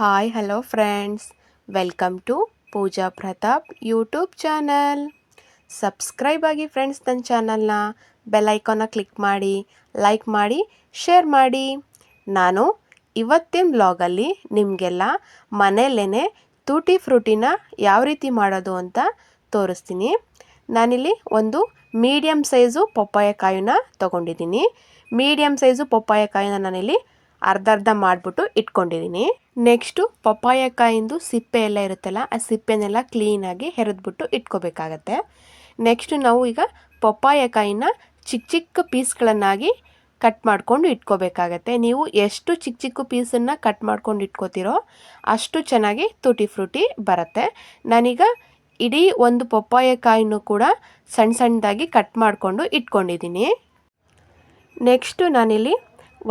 Hi hello friends welcome to Pooja Pratap YouTube channel subscribe ಆಗಿ friends ನನ್ನ ಚಾನಲ್ನ ಬೆಲ್ಲೈಕಾನ ಕ್ಲಿಕ್ ಮಾಡಿ ಲೈಕ್ ಮಾಡಿ ಶೇರ್ ಮಾಡಿ. ನಾನು ಇವತ್ತಿನ ಬ್ಲಾಗಲ್ಲಿ ನಿಮಗೆಲ್ಲ ಮನೆಯಲ್ಲೇ ತೂಟಿ ಫ್ರೂಟಿನ ಯಾವ ರೀತಿ ಮಾಡೋದು ಅಂತ ತೋರಿಸ್ತೀನಿ. ನಾನಿಲ್ಲಿ ಒಂದು ಮೀಡಿಯಮ್ ಸೈಜು ಪಪ್ಪಾಯಕಾಯಿನ ತೊಗೊಂಡಿದ್ದೀನಿ. ಮೀಡಿಯಮ್ ಸೈಜು ಪಪ್ಪಾಯಕಾಯಿನ ನಾನಿಲ್ಲಿ ಅರ್ಧ ಅರ್ಧ ಮಾಡಿಬಿಟ್ಟು ಇಟ್ಕೊಂಡಿದ್ದೀನಿ. ನೆಕ್ಸ್ಟು ಪಪ್ಪಾಯಕಾಯಿಂದು ಸಿಪ್ಪೆ ಎಲ್ಲ ಇರುತ್ತಲ್ಲ, ಆ ಸಿಪ್ಪೆನೆಲ್ಲ ಕ್ಲೀನಾಗಿ ಹೆರೆದ್ಬಿಟ್ಟು ಇಟ್ಕೋಬೇಕಾಗತ್ತೆ. ನೆಕ್ಸ್ಟು ನಾವು ಈಗ ಪಪ್ಪಾಯಕಾಯಿನ ಚಿಕ್ಕ ಚಿಕ್ಕ ಪೀಸ್ಗಳನ್ನಾಗಿ ಕಟ್ ಮಾಡಿಕೊಂಡು ಇಟ್ಕೋಬೇಕಾಗತ್ತೆ. ನೀವು ಎಷ್ಟು ಚಿಕ್ಕ ಚಿಕ್ಕ ಪೀಸನ್ನು ಕಟ್ ಮಾಡ್ಕೊಂಡು ಇಟ್ಕೋತೀರೋ ಅಷ್ಟು ಚೆನ್ನಾಗಿ ತುಟಿ ಫ್ರೂಟಿ ಬರುತ್ತೆ. ನಾನೀಗ ಇಡೀ ಒಂದು ಪಪ್ಪಾಯಕಾಯಿನೂ ಕೂಡ ಸಣ್ಣ ಸಣ್ಣದಾಗಿ ಕಟ್ ಮಾಡಿಕೊಂಡು ಇಟ್ಕೊಂಡಿದ್ದೀನಿ. ನೆಕ್ಸ್ಟು ನಾನಿಲ್ಲಿ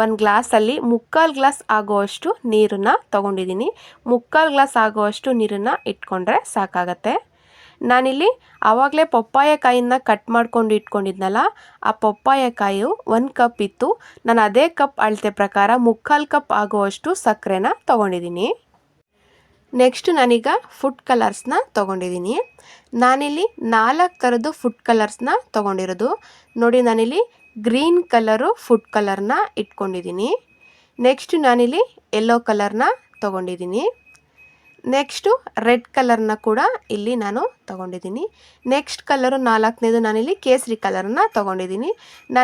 ಒಂದು ಗ್ಲಾಸಲ್ಲಿ ಮುಕ್ಕಾಲು ಗ್ಲಾಸ್ ಆಗುವಷ್ಟು ನೀರನ್ನು ತೊಗೊಂಡಿದ್ದೀನಿ. ಮುಕ್ಕಾಲು ಗ್ಲಾಸ್ ಆಗುವಷ್ಟು ನೀರನ್ನು ಇಟ್ಕೊಂಡ್ರೆ ಸಾಕಾಗತ್ತೆ. ನಾನಿಲ್ಲಿ ಆವಾಗಲೇ ಪಪ್ಪಾಯಕಾಯಿನ ಕಟ್ ಮಾಡ್ಕೊಂಡು ಇಟ್ಕೊಂಡಿದ್ನಲ್ಲ, ಆ ಪಪ್ಪಾಯ ಕಾಯಿ ಒಂದು ಕಪ್ ಇತ್ತು. ನಾನು ಅದೇ ಕಪ್ ಅಳತೆ ಪ್ರಕಾರ ಮುಕ್ಕಾಲು ಕಪ್ ಆಗುವಷ್ಟು ಸಕ್ಕರೆನ ತೊಗೊಂಡಿದ್ದೀನಿ. ನೆಕ್ಸ್ಟ್ ನಾನೀಗ ಫುಡ್ ಕಲರ್ಸ್ನ ತೊಗೊಂಡಿದ್ದೀನಿ. ನಾನಿಲ್ಲಿ ನಾಲ್ಕು ಥರದ್ದು ಫುಡ್ ಕಲರ್ಸ್ನ ತೊಗೊಂಡಿರೋದು. ನೋಡಿ ನಾನಿಲ್ಲಿ ಗ್ರೀನ್ ಕಲರು ಫುಡ್ ಕಲರ್ನ ಇಟ್ಕೊಂಡಿದ್ದೀನಿ. ನೆಕ್ಸ್ಟ್ ನಾನಿಲ್ಲಿ ಯೆಲ್ಲೋ ಕಲರ್ನ ತೊಗೊಂಡಿದ್ದೀನಿ. ನೆಕ್ಸ್ಟು ರೆಡ್ ಕಲರ್ನ ಕೂಡ ಇಲ್ಲಿ ನಾನು ತೊಗೊಂಡಿದ್ದೀನಿ. ನೆಕ್ಸ್ಟ್ ಕಲರು ನಾಲ್ಕನೇದು ನಾನಿಲ್ಲಿ ಕೇಸರಿ ಕಲರ್ನ ತೊಗೊಂಡಿದ್ದೀನಿ. ನಾ,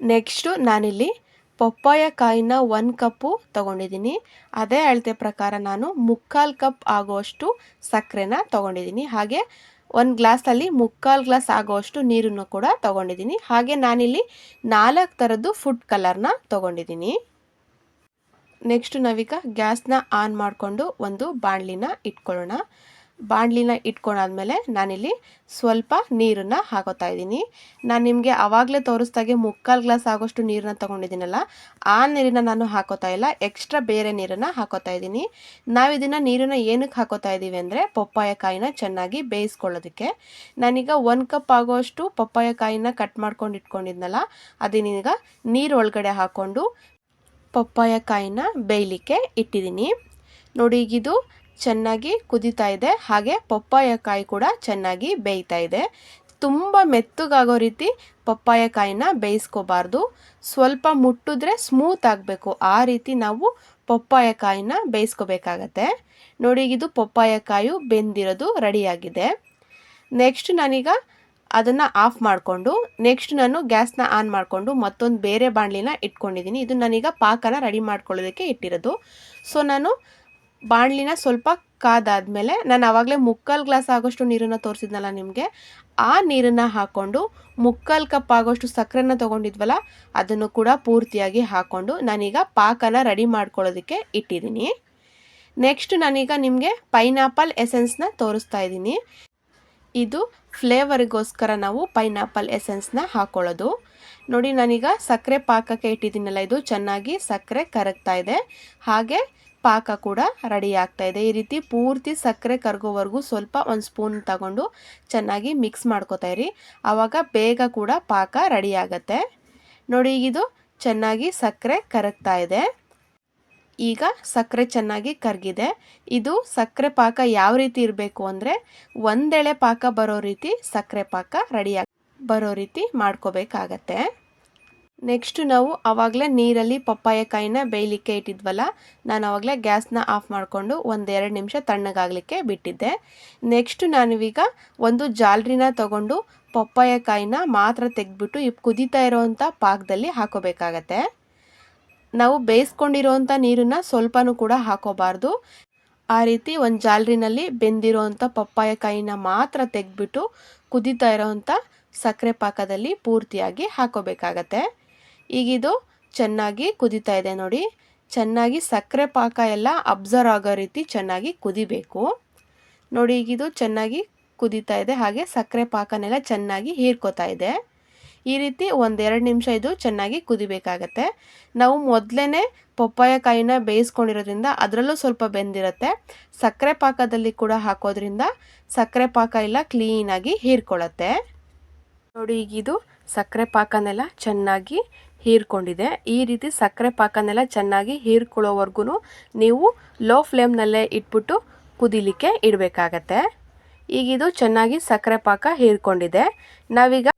ನೆಕ್ಸ್ಟು ನಾನಿಲ್ಲಿ ಪಪ್ಪಾಯ ಕಾಯಿನ ಒಂದು ಕಪ್ಪು ತೊಗೊಂಡಿದ್ದೀನಿ. ಅದೇ ಅಳತೆ ಪ್ರಕಾರ ನಾನು ಮುಕ್ಕಾಲು ಕಪ್ ಆಗುವಷ್ಟು ಸಕ್ಕರೆನ ತೊಗೊಂಡಿದ್ದೀನಿ. ಹಾಗೆ ಒಂದು ಗ್ಲಾಸಲ್ಲಿ ಮುಕ್ಕಾಲು ಗ್ಲಾಸ್ ಆಗುವಷ್ಟು ನೀರನ್ನು ಕೂಡ ತೊಗೊಂಡಿದ್ದೀನಿ. ಹಾಗೆ ನಾನಿಲ್ಲಿ ನಾಲ್ಕು ಥರದ್ದು ಫುಡ್ ಕಲರ್ನ ತೊಗೊಂಡಿದ್ದೀನಿ. ನೆಕ್ಸ್ಟ್ ನಾವೀಗ ಗ್ಯಾಸ್ನ ಆನ್ ಮಾಡಿಕೊಂಡು ಒಂದು ಬಾಣಲಿನ ಇಟ್ಕೊಳ್ಳೋಣ. ಬಾಣಲಿನ ಇಟ್ಕೊಂಡಾದ್ಮೇಲೆ ನಾನಿಲ್ಲಿ ಸ್ವಲ್ಪ ನೀರನ್ನು ಹಾಕೋತಾ ಇದ್ದೀನಿ. ನಾನು ನಿಮಗೆ ಆವಾಗಲೇ ತೋರಿಸ್ದಾಗೆ ಮುಕ್ಕಾಲು ಗ್ಲಾಸ್ ಆಗೋಷ್ಟು ನೀರನ್ನ ತೊಗೊಂಡಿದ್ದೀನಲ್ಲ, ಆ ನೀರನ್ನ ನಾನು ಹಾಕೋತಾ ಇಲ್ಲ. ಎಕ್ಸ್ಟ್ರಾ ಬೇರೆ ನೀರನ್ನು ಹಾಕೋತಾ ಇದ್ದೀನಿ. ನಾವು ಇದನ್ನು ನೀರನ್ನು ಏನಕ್ಕೆ ಹಾಕೋತಾ ಇದ್ದೀವಿ ಅಂದರೆ ಪಪ್ಪಾಯಕಾಯಿನ ಚೆನ್ನಾಗಿ ಬೇಯಿಸ್ಕೊಳ್ಳೋದಕ್ಕೆ. ನಾನೀಗ ಒಂದು ಕಪ್ ಆಗೋಷ್ಟು ಪಪ್ಪಾಯಕಾಯಿನ ಕಟ್ ಮಾಡ್ಕೊಂಡು ಇಟ್ಕೊಂಡಿದ್ನಲ್ಲ ಅದನ್ನೀಗ ನೀರು ಒಳಗಡೆ ಹಾಕ್ಕೊಂಡು ಪಪ್ಪಾಯಕಾಯಿನ ಬೇಯಲಿಕ್ಕೆ ಇಟ್ಟಿದ್ದೀನಿ. ನೋಡಿ, ಈಗಿದು ಚೆನ್ನಾಗಿ ಕುದೀತಾ ಇದೆ. ಹಾಗೆ ಪಪ್ಪಾಯಕಾಯಿ ಕೂಡ ಚೆನ್ನಾಗಿ ಬೇಯ್ತಾ ಇದೆ. ತುಂಬ ಮೆತ್ತಗಾಗೋ ರೀತಿ ಪಪ್ಪಾಯಕಾಯಿನ ಬೇಯಿಸ್ಕೋಬಾರ್ದು. ಸ್ವಲ್ಪ ಮುಟ್ಟಿದ್ರೆ ಸ್ಮೂತ್ ಆಗಬೇಕು. ಆ ರೀತಿ ನಾವು ಪಪ್ಪಾಯಕಾಯಿನ ಬೇಯಿಸ್ಕೋಬೇಕಾಗತ್ತೆ. ನೋಡಿ, ಇದು ಪಪ್ಪಾಯಕಾಯು ಬೆಂದಿರೋದು ರೆಡಿಯಾಗಿದೆ. ನೆಕ್ಸ್ಟ್ ನಾನೀಗ ಅದನ್ನು ಆಫ್ ಮಾಡಿಕೊಂಡು, ನೆಕ್ಸ್ಟ್ ನಾನು ಗ್ಯಾಸ್ನ ಆನ್ ಮಾಡಿಕೊಂಡು ಮತ್ತೊಂದು ಬೇರೆ ಬಾಣಲಿನ ಇಟ್ಕೊಂಡಿದ್ದೀನಿ. ಇದು ನಾನೀಗ ಪಾಕನ ರೆಡಿ ಮಾಡ್ಕೊಳ್ಳೋದಕ್ಕೆ ಇಟ್ಟಿರೋದು. ಸೊ, ನಾನು ಬಾಣಲಿನ ಸ್ವಲ್ಪ ಕಾದಾದಮೇಲೆ ನಾನು ಆವಾಗಲೇ ಮುಕ್ಕಾಲು ಗ್ಲಾಸ್ ಆಗೋಷ್ಟು ನೀರನ್ನು ತೋರಿಸಿದ್ನಲ್ಲ ನಿಮಗೆ, ಆ ನೀರನ್ನು ಹಾಕ್ಕೊಂಡು ಮುಕ್ಕಾಲು ಕಪ್ ಆಗೋಷ್ಟು ಸಕ್ಕರೆನ ತೊಗೊಂಡಿದ್ವಲ್ಲ, ಅದನ್ನು ಕೂಡ ಪೂರ್ತಿಯಾಗಿ ಹಾಕ್ಕೊಂಡು ನಾನೀಗ ಪಾಕನ ರೆಡಿ ಮಾಡ್ಕೊಳ್ಳೋದಕ್ಕೆ ಇಟ್ಟಿದ್ದೀನಿ. ನೆಕ್ಸ್ಟ್ ನಾನೀಗ ನಿಮಗೆ ಪೈನಾಪಲ್ ಎಸೆನ್ಸ್ನ ತೋರಿಸ್ತಾ ಇದ್ದೀನಿ. ಇದು ಫ್ಲೇವರಿಗೋಸ್ಕರ ನಾವು ಪೈನಾಪಲ್ ಎಸೆನ್ಸ್ನ ಹಾಕ್ಕೊಳ್ಳೋದು ನೋಡಿ ನಾನೀಗ ಸಕ್ಕರೆ ಪಾಕಕ್ಕೆ ಇಟ್ಟಿದ್ದೀನಲ್ಲ, ಇದು ಚೆನ್ನಾಗಿ ಸಕ್ಕರೆ ಕರಗ್ತಾ ಇದೆ. ಹಾಗೆ ಪಾಕ ಕೂಡ ರೆಡಿ ಆಗ್ತಾ ಇದೆ. ಈ ರೀತಿ ಪೂರ್ತಿ ಸಕ್ಕರೆ ಕರಗೋವರೆಗೂ ಸ್ವಲ್ಪ ಒಂದು ಸ್ಪೂನ್ ತಗೊಂಡು ಚೆನ್ನಾಗಿ ಮಿಕ್ಸ್ ಮಾಡ್ಕೋತಾ ಇರಿ. ಆವಾಗ ಬೇಗ ಕೂಡ ಪಾಕ ರೆಡಿ ಆಗತ್ತೆ. ನೋಡಿ, ಇದು ಚೆನ್ನಾಗಿ ಸಕ್ಕರೆ ಕರಗ್ತಾ ಇದೆ. ಈಗ ಸಕ್ಕರೆ ಚೆನ್ನಾಗಿ ಕರಗಿದೆ. ಇದು ಸಕ್ಕರೆ ಪಾಕ ಯಾವ ರೀತಿ ಇರಬೇಕು ಅಂದರೆ ಒಂದೆಳೆ ಪಾಕ ಬರೋ ರೀತಿ ಸಕ್ಕರೆ ಪಾಕ ರೆಡಿಯಾಗಿ ಬರೋ ರೀತಿ ಮಾಡ್ಕೋಬೇಕಾಗತ್ತೆ. ನೆಕ್ಸ್ಟ್ ನಾವು ಆವಾಗಲೇ ನೀರಲ್ಲಿ ಪಪ್ಪಾಯಕಾಯಿನ ಬೇಯಲಿಕ್ಕೆ ಇಟ್ಟಿದ್ವಲ್ಲ, ನಾನು ಆವಾಗಲೇ ಗ್ಯಾಸ್ನ ಆಫ್ ಮಾಡಿಕೊಂಡು ಒಂದೆರಡು ನಿಮಿಷ ತಣ್ಣಗಾಗಲಿಕ್ಕೆ ಬಿಟ್ಟಿದ್ದೆ. ನೆಕ್ಸ್ಟ್ ನಾನೀಗ ಒಂದು ಜಾಲ್ರಿನ ತಗೊಂಡು ಪಪ್ಪಾಯಕಾಯಿನ ಮಾತ್ರ ತೆಗೆದ್ಬಿಟ್ಟು ಈ ಕುದೀತಾ ಇರೋವಂಥ ಪಾಕದಲ್ಲಿ ಹಾಕೋಬೇಕಾಗತ್ತೆ. ನಾವು ಬೇಯಿಸ್ಕೊಂಡಿರೋವಂಥ ನೀರನ್ನು ಸ್ವಲ್ಪನೂ ಕೂಡ ಹಾಕೋಬಾರ್ದು. ಆ ರೀತಿ ಒಂದು ಜಾಲ್ರಿನಲ್ಲಿ ಬೆಂದಿರೋವಂಥ ಪಪ್ಪಾಯಕಾಯಿನ ಮಾತ್ರ ತೆಗೆದ್ಬಿಟ್ಟು ಕುದೀತಾ ಇರೋವಂಥ ಸಕ್ಕರೆ ಪಾಕದಲ್ಲಿ ಪೂರ್ತಿಯಾಗಿ ಹಾಕೋಬೇಕಾಗತ್ತೆ. ಈಗಿದು ಚೆನ್ನಾಗಿ ಕುದೀತಾ ಇದೆ ನೋಡಿ. ಚೆನ್ನಾಗಿ ಸಕ್ಕರೆ ಪಾಕ ಎಲ್ಲ ಅಬ್ಸರ್ವ್ ಆಗೋ ರೀತಿ ಚೆನ್ನಾಗಿ ಕುದಿಬೇಕು. ನೋಡಿ, ಈಗಿದು ಚೆನ್ನಾಗಿ ಕುದೀತಾ ಇದೆ. ಹಾಗೆ ಸಕ್ಕರೆ ಪಾಕನೆಲ್ಲ ಚೆನ್ನಾಗಿ ಹೀರ್ಕೋತಾ ಇದೆ. ಈ ರೀತಿ ಒಂದೆರಡು ನಿಮಿಷ ಇದು ಚೆನ್ನಾಗಿ ಕುದಿಬೇಕಾಗತ್ತೆ. ನಾವು ಮೊದಲೇ ಪಪ್ಪಾಯಕಾಯಿನ ಬೇಯಿಸ್ಕೊಂಡಿರೋದ್ರಿಂದ ಅದರಲ್ಲೂ ಸ್ವಲ್ಪ ಬೆಂದಿರುತ್ತೆ. ಸಕ್ಕರೆ ಪಾಕದಲ್ಲಿ ಕೂಡ ಹಾಕೋದ್ರಿಂದ ಸಕ್ಕರೆ ಪಾಕ ಎಲ್ಲ ಕ್ಲೀನಾಗಿ ಹೀರ್ಕೊಳ್ಳುತ್ತೆ. ನೋಡಿ, ಈಗಿದು ಸಕ್ಕರೆ ಪಾಕನೆಲ್ಲ ಚೆನ್ನಾಗಿ ಹೀರ್ಕೊಂಡಿದೆ. ಈ ರೀತಿ ಸಕ್ಕರೆ ಪಾಕನೆಲ್ಲ ಚೆನ್ನಾಗಿ ಹೀರ್ಕೊಳ್ಳೋವರೆಗೂ ನೀವು ಲೋ ಫ್ಲೇಮ್ನಲ್ಲೇ ಇಟ್ಬಿಟ್ಟು ಕುದಿಲಿಕ್ಕೆ ಇಡಬೇಕಾಗತ್ತೆ. ಈಗ ಇದು ಚೆನ್ನಾಗಿ ಸಕ್ಕರೆ ಪಾಕ ಹೀರ್ಕೊಂಡಿದೆ. ನಾವೀಗ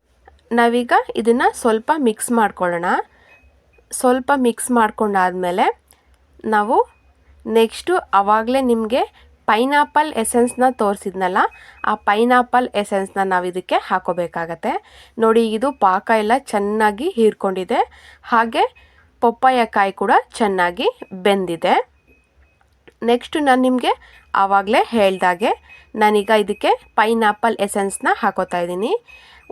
ನಾವೀಗ ಇದನ್ನು ಸ್ವಲ್ಪ ಮಿಕ್ಸ್ ಮಾಡ್ಕೊಳ್ಳೋಣ. ಸ್ವಲ್ಪ ಮಿಕ್ಸ್ ಮಾಡ್ಕೊಂಡಾದಮೇಲೆ ನಾವು ನೆಕ್ಸ್ಟು ಆವಾಗಲೇ ನಿಮಗೆ ಪೈನಾಪಲ್ ಎಸೆನ್ಸ್ನ ತೋರಿಸಿದ್ನಲ್ಲ, ಆ ಪೈನಾಪಲ್ ಎಸೆನ್ಸ್ನ ನಾವು ಇದಕ್ಕೆ ಹಾಕೋಬೇಕಾಗತ್ತೆ. ನೋಡಿ, ಇದು ಪಾಕ ಎಲ್ಲ ಚೆನ್ನಾಗಿ ಹೀರ್ಕೊಂಡಿದೆ. ಹಾಗೆ ಪಪ್ಪಾಯ ಕಾಯಿ ಕೂಡ ಚೆನ್ನಾಗಿ ಬೆಂದಿದೆ. ನೆಕ್ಸ್ಟು ನಾನು ನಿಮಗೆ ಆವಾಗಲೇ ಹೇಳ್ದಾಗೆ ನಾನೀಗ ಇದಕ್ಕೆ ಪೈನಾಪಲ್ ಎಸೆನ್ಸ್ನ ಹಾಕೋತಾ ಇದ್ದೀನಿ.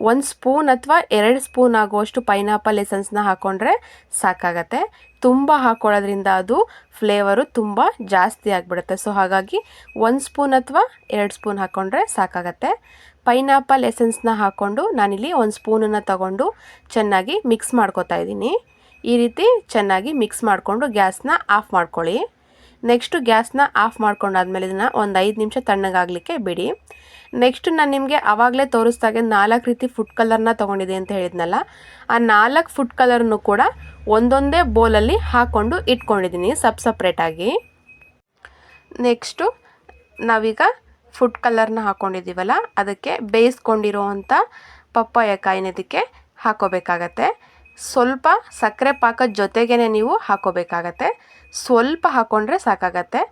ಒಂದು ಸ್ಪೂನ್ ಅಥವಾ ಎರಡು ಸ್ಪೂನ್ ಆಗುವಷ್ಟು ಪೈನಾಪಲ್ ಎಸೆನ್ಸ್ನ ಹಾಕ್ಕೊಂಡ್ರೆ ಸಾಕಾಗತ್ತೆ. ತುಂಬ ಹಾಕ್ಕೊಳ್ಳೋದ್ರಿಂದ ಅದು ಫ್ಲೇವರು ತುಂಬ ಜಾಸ್ತಿ ಆಗಿಬಿಡುತ್ತೆ. ಸೊ ಹಾಗಾಗಿ ಒಂದು ಸ್ಪೂನ್ ಅಥವಾ ಎರಡು ಸ್ಪೂನ್ ಹಾಕ್ಕೊಂಡ್ರೆ ಸಾಕಾಗತ್ತೆ. ಪೈನಾಪಲ್ ಎಸೆನ್ಸ್ನ ಹಾಕ್ಕೊಂಡು ನಾನಿಲ್ಲಿ ಒಂದು ಸ್ಪೂನನ್ನು ತಗೊಂಡು ಚೆನ್ನಾಗಿ ಮಿಕ್ಸ್ ಮಾಡ್ಕೊತಾ ಇದ್ದೀನಿ. ಈ ರೀತಿ ಚೆನ್ನಾಗಿ ಮಿಕ್ಸ್ ಮಾಡಿಕೊಂಡು ಗ್ಯಾಸ್ನ ಆಫ್ ಮಾಡ್ಕೊಳ್ಳಿ. ನೆಕ್ಸ್ಟು ಗ್ಯಾಸ್ನ ಆಫ್ ಮಾಡ್ಕೊಂಡಾದ್ಮೇಲೆ ಇದನ್ನು ಒಂದು ಐದು ನಿಮಿಷ ತಣ್ಣಗಾಗಲಿಕ್ಕೆ ಬಿಡಿ. ನೆಕ್ಸ್ಟ್ ನಾನು ನಿಮಗೆ ಆವಾಗಲೇ ತೋರಿಸ್ದಾಗೆ ನಾಲ್ಕು ರೀತಿ ಫುಡ್ ಕಲರ್ನ ತೊಗೊಂಡಿದೆ ಅಂತ ಹೇಳಿದ್ನಲ್ಲ, ಆ ನಾಲ್ಕು ಫುಡ್ ಕಲರ್ನು ಕೂಡ ಒಂದೊಂದೇ ಬೋಲಲ್ಲಿ ಹಾಕ್ಕೊಂಡು ಇಟ್ಕೊಂಡಿದ್ದೀನಿ ಸಪ್ ಸಪ್ರೇಟಾಗಿ ನೆಕ್ಸ್ಟು ನಾವೀಗ ಫುಡ್ ಕಲರ್ನ ಹಾಕ್ಕೊಂಡಿದ್ದೀವಲ್ಲ ಅದಕ್ಕೆ ಬೇಯಿಸ್ಕೊಂಡಿರೋವಂಥ ಪಪ್ಪಾಯ ಕಾಯಿನ ಇದಕ್ಕೆ ಹಾಕೋಬೇಕಾಗತ್ತೆ. ಸ್ವಲ್ಪ ಸಕ್ಕರೆ ಪಾಕದ ಜೊತೆಗೇ ನೀವು ಹಾಕೋಬೇಕಾಗತ್ತೆ. ಸ್ವಲ್ಪ ಹಾಕ್ಕೊಂಡ್ರೆ ಸಾಕಾಗತ್ತೆ.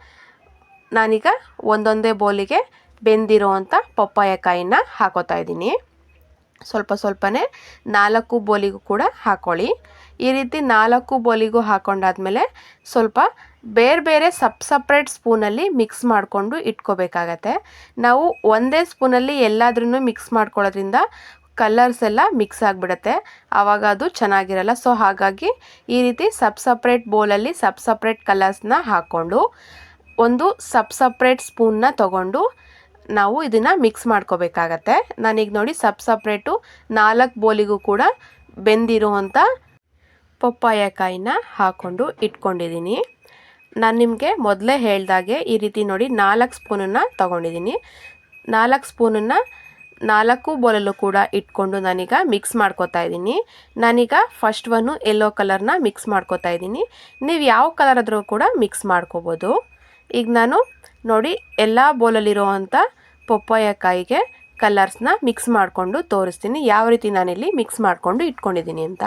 ನಾನೀಗ ಒಂದೊಂದೇ ಬೋಲಿಗೆ ಬೆಂದಿರೋವಂಥ ಪಪ್ಪಾಯ ಕಾಯಿನ ಹಾಕೋತಾ ಇದ್ದೀನಿ. ಸ್ವಲ್ಪ ಸ್ವಲ್ಪನೇ ನಾಲ್ಕು ಬೋಲಿಗೂ ಕೂಡ ಹಾಕ್ಕೊಳ್ಳಿ ಈ ರೀತಿ ನಾಲ್ಕು ಬೋಲಿಗೂ ಹಾಕ್ಕೊಂಡಾದಮೇಲೆ ಸ್ವಲ್ಪ ಬೇರೆ ಬೇರೆ ಸಪ್ ಸಪ್ರೇಟ್ ಸ್ಪೂನಲ್ಲಿ ಮಿಕ್ಸ್ ಮಾಡಿಕೊಂಡು ಇಟ್ಕೋಬೇಕಾಗತ್ತೆ. ನಾವು ಒಂದೇ ಸ್ಪೂನಲ್ಲಿ ಎಲ್ಲಾದ್ರೂ ಮಿಕ್ಸ್ ಮಾಡ್ಕೊಳ್ಳೋದ್ರಿಂದ ಕಲರ್ಸ್ ಎಲ್ಲ ಮಿಕ್ಸ್ ಆಗಿಬಿಡುತ್ತೆ. ಆವಾಗ ಅದು ಚೆನ್ನಾಗಿರಲ್ಲ. ಸೊ ಹಾಗಾಗಿ ಈ ರೀತಿ ಸಬ್ ಸಪ್ರೇಟ್ ಬೌಲಲ್ಲಿ ಸಬ್ ಸಪ್ರೇಟ್ ಕಲರ್ಸ್ನ ಹಾಕ್ಕೊಂಡು ಒಂದು ಸಬ್ ಸಪ್ರೇಟ್ ಸ್ಪೂನ್ನ ತಗೊಂಡು ನಾವು ಇದನ್ನು ಮಿಕ್ಸ್ ಮಾಡ್ಕೋಬೇಕಾಗತ್ತೆ. ನಾನೀಗ ನೋಡಿ ಸಬ್ ಸಪ್ರೇಟು ನಾಲ್ಕು ಬೋಲಿಗೂ ಕೂಡ ಬೆಂದಿರುವಂಥ ಪಪ್ಪಾಯಕಾಯಿನ ಹಾಕ್ಕೊಂಡು ಇಟ್ಕೊಂಡಿದ್ದೀನಿ. ನಾನು ನಿಮಗೆ ಮೊದಲೇ ಹೇಳ್ದಾಗೆ ಈ ರೀತಿ ನೋಡಿ ನಾಲ್ಕು ಸ್ಪೂನನ್ನು ತೊಗೊಂಡಿದ್ದೀನಿ. ನಾಲ್ಕು ಸ್ಪೂನನ್ನು ನಾಲ್ಕು ಬೋಲಲ್ಲೂ ಕೂಡ ಇಟ್ಕೊಂಡು ನಾನೀಗ ಮಿಕ್ಸ್ ಮಾಡ್ಕೋತಾ ಇದ್ದೀನಿ. ನಾನೀಗ ಫಸ್ಟ್ ಒನ್ನು ಯೆಲ್ಲೋ ಕಲರ್ನ ಮಿಕ್ಸ್ ಮಾಡ್ಕೋತಾ ಇದ್ದೀನಿ. ನೀವು ಯಾವ ಕಲರ್ ಆದರೂ ಕೂಡ ಮಿಕ್ಸ್ ಮಾಡ್ಕೋಬೋದು. ಈಗ ನಾನು ನೋಡಿ ಎಲ್ಲ ಬೋಲಲ್ಲಿರುವಂಥ ಪಪ್ಪಾಯ ಕಾಯಿಗೆ ಕಲರ್ಸ್ನ ಮಿಕ್ಸ್ ಮಾಡಿಕೊಂಡು ತೋರಿಸ್ತೀನಿ. ಯಾವ ರೀತಿ ನಾನಿಲ್ಲಿ ಮಿಕ್ಸ್ ಮಾಡಿಕೊಂಡು ಇಟ್ಕೊಂಡಿದ್ದೀನಿ ಅಂತ.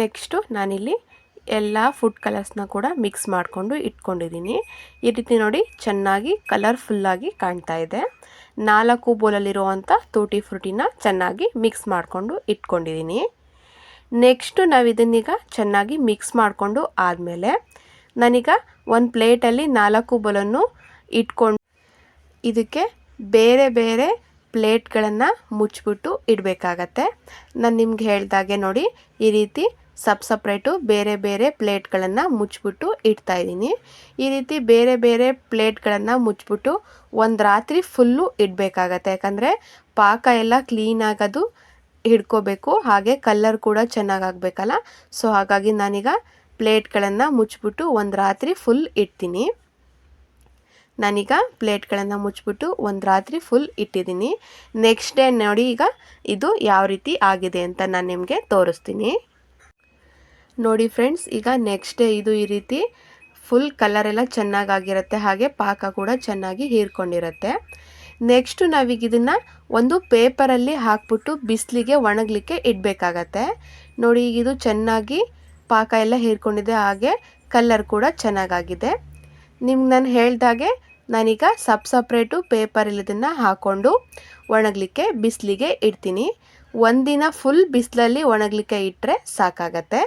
ನೆಕ್ಸ್ಟು ನಾನಿಲ್ಲಿ ಎಲ್ಲ ಫುಡ್ ಕಲರ್ಸ್ನ ಕೂಡ ಮಿಕ್ಸ್ ಮಾಡಿಕೊಂಡು ಇಟ್ಕೊಂಡಿದ್ದೀನಿ. ಈ ರೀತಿ ನೋಡಿ ಚೆನ್ನಾಗಿ ಕಲರ್ಫುಲ್ಲಾಗಿ ಕಾಣ್ತಾ ಇದೆ. ನಾಲ್ಕು ಬೋಲಲ್ಲಿರುವಂಥ ತೂಟಿ ಫ್ರೂಟಿನ ಚೆನ್ನಾಗಿ ಮಿಕ್ಸ್ ಮಾಡಿಕೊಂಡು ಇಟ್ಕೊಂಡಿದ್ದೀನಿ. ನೆಕ್ಸ್ಟು ನಾವು ಇದನ್ನೀಗ ಚೆನ್ನಾಗಿ ಮಿಕ್ಸ್ ಮಾಡಿಕೊಂಡು ಆದಮೇಲೆ ನಾನೀಗ ಒಂದು ಪ್ಲೇಟಲ್ಲಿ ನಾಲ್ಕು ಬೋಲನ್ನು ಇಟ್ಕೊಂಡು ಇದಕ್ಕೆ ಬೇರೆ ಬೇರೆ ಪ್ಲೇಟ್ಗಳನ್ನು ಮುಚ್ಚಿಬಿಟ್ಟು ಇಡಬೇಕಾಗತ್ತೆ. ನಾನು ನಿಮ್ಗೆ ಹೇಳ್ದಾಗೆ ನೋಡಿ ಈ ರೀತಿ ಸಪ್ ಸಪ್ರೇಟು ಬೇರೆ ಬೇರೆ ಪ್ಲೇಟ್ಗಳನ್ನು ಮುಚ್ಚಿಬಿಟ್ಟು ಇಡ್ತಾ ಇದ್ದೀನಿ. ಈ ರೀತಿ ಬೇರೆ ಬೇರೆ ಪ್ಲೇಟ್ಗಳನ್ನು ಮುಚ್ಚಿಬಿಟ್ಟು ಒಂದು ರಾತ್ರಿ ಫುಲ್ಲು ಇಡಬೇಕಾಗತ್ತೆ. ಯಾಕಂದರೆ ಪಾಕ ಎಲ್ಲ ಕ್ಲೀನಾಗದು ಹಿಡ್ಕೋಬೇಕು. ಹಾಗೆ ಕಲ್ಲರ್ ಕೂಡ ಚೆನ್ನಾಗಾಗಬೇಕಲ್ಲ. ಸೊ, ಹಾಗಾಗಿ ನಾನೀಗ ಪ್ಲೇಟ್ಗಳನ್ನು ಮುಚ್ಚಿಬಿಟ್ಟು ಒಂದು ರಾತ್ರಿ ಫುಲ್ ಇಡ್ತೀನಿ. ನಾನೀಗ ಪ್ಲೇಟ್ಗಳನ್ನು ಮುಚ್ಚಿಬಿಟ್ಟು ಒಂದು ರಾತ್ರಿ ಫುಲ್ ಇಟ್ಟಿದ್ದೀನಿ. ನೆಕ್ಸ್ಟ್ ಡೇ ನೋಡಿ ಈಗ ಇದು ಯಾವ ರೀತಿ ಆಗಿದೆ ಅಂತ ನಾನು ನಿಮಗೆ ತೋರಿಸ್ತೀನಿ. ನೋಡಿ ಫ್ರೆಂಡ್ಸ್, ಈಗ ನೆಕ್ಸ್ಟ್ ಡೇ ಇದು ಈ ರೀತಿ ಫುಲ್ ಕಲರ್ ಎಲ್ಲ ಚೆನ್ನಾಗಾಗಿರುತ್ತೆ. ಹಾಗೆ ಪಾಕ ಕೂಡ ಚೆನ್ನಾಗಿ ಹೀರ್ಕೊಂಡಿರುತ್ತೆ. ನೆಕ್ಸ್ಟು ನಾವೀಗ ಇದನ್ನು ಒಂದು ಪೇಪರಲ್ಲಿ ಹಾಕ್ಬಿಟ್ಟು ಬಿಸಿಲಿಗೆ ಒಣಗಲಿಕ್ಕೆ ಇಡಬೇಕಾಗತ್ತೆ. ನೋಡಿ, ಈಗ ಇದು ಚೆನ್ನಾಗಿ ಪಾಕ ಎಲ್ಲ ಹೀರ್ಕೊಂಡಿದೆ. ಹಾಗೆ ಕಲರ್ ಕೂಡ ಚೆನ್ನಾಗಾಗಿದೆ. ನಿಮ್ಗೆ ನಾನು ಹೇಳ್ದಾಗೆ ನಾನೀಗ ಸಪ್ ಸಪ್ರೇಟು ಪೇಪರಲ್ಲಿ ಇದನ್ನು ಹಾಕ್ಕೊಂಡು ಒಣಗಲಿಕ್ಕೆ ಬಿಸಿಲಿಗೆ ಇಡ್ತೀನಿ. ಒಂದಿನ ಫುಲ್ ಬಿಸಿಲಲ್ಲಿ ಒಣಗಲಿಕ್ಕೆ ಇಟ್ಟರೆ ಸಾಕಾಗತ್ತೆ.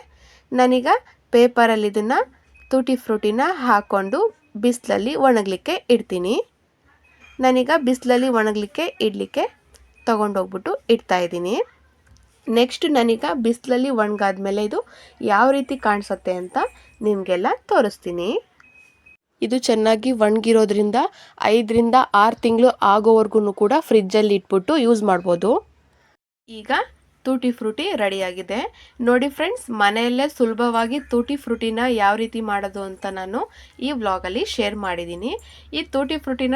ನಾನೀಗ ಪೇಪರಲ್ಲಿ ಇದನ್ನು ತೂಟಿ ಫ್ರೂಟಿನ ಹಾಕ್ಕೊಂಡು ಬಿಸಿಲಲ್ಲಿ ಒಣಗಲಿಕ್ಕೆ ಇಡ್ತೀನಿ. ನಾನೀಗ ಬಿಸಿಲಲ್ಲಿ ಒಣಗಲಿಕ್ಕೆ ಇಡಲಿಕ್ಕೆ ತೊಗೊಂಡೋಗ್ಬಿಟ್ಟು ಇಡ್ತಾ ಇದ್ದೀನಿ. ನೆಕ್ಸ್ಟ್ ನಾನೀಗ ಬಿಸಿಲಲ್ಲಿ ಒಣಗಾದ್ಮೇಲೆ ಇದು ಯಾವ ರೀತಿ ಕಾಣಿಸುತ್ತೆ ಅಂತ ನಿಮಗೆಲ್ಲ ತೋರಿಸ್ತೀನಿ. ಇದು ಚೆನ್ನಾಗಿ ಒಣಗಿರೋದ್ರಿಂದ ಐದರಿಂದ ಆರು ತಿಂಗಳು ಆಗೋವರೆಗೂ ಕೂಡ ಫ್ರಿಜ್ಜಲ್ಲಿ ಇಟ್ಬಿಟ್ಟು ಯೂಸ್ ಮಾಡ್ಬೋದು. ಈಗ ತೂಟಿ ಫ್ರೂಟಿ ರೆಡಿಯಾಗಿದೆ. ನೋಡಿ ಫ್ರೆಂಡ್ಸ್ ಮನೆಯಲ್ಲೇ ಸುಲಭವಾಗಿ ತೂಟಿ ಫ್ರೂಟಿನ ಯಾವ ರೀತಿ ಮಾಡೋದು ಅಂತ ನಾನು ಈ ವ್ಲಾಗಲ್ಲಿ ಶೇರ್ ಮಾಡಿದ್ದೀನಿ. ಈ ತೂಟಿ ಫ್ರೂಟಿನ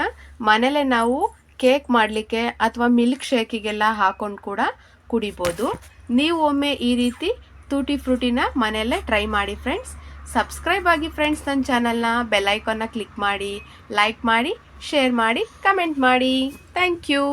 ಮನೆಯಲ್ಲೇ ನಾವು ಕೇಕ್ ಮಾಡಲಿಕ್ಕೆ ಅಥವಾ ಮಿಲ್ಕ್ ಶೇಕಿಗೆಲ್ಲ ಹಾಕೊಂಡು ಕೂಡ ಕುಡಿಬೋದು. ನೀವು ಒಮ್ಮೆ ಈ ರೀತಿ ತೂಟಿ ಫ್ರೂಟಿನ ಮನೆಯಲ್ಲೇ ಟ್ರೈ ಮಾಡಿ ಫ್ರೆಂಡ್ಸ್ ಸಬ್ಸ್ಕ್ರೈಬ್ ಆಗಿ ಫ್ರೆಂಡ್ಸ್ ನನ್ನ ಚಾನಲ್ನ ಬೆಲ್ಲೈಕನ್ನ ಕ್ಲಿಕ್ ಮಾಡಿ ಲೈಕ್ ಮಾಡಿ ಶೇರ್ ಮಾಡಿ ಕಮೆಂಟ್ ಮಾಡಿ. Thank you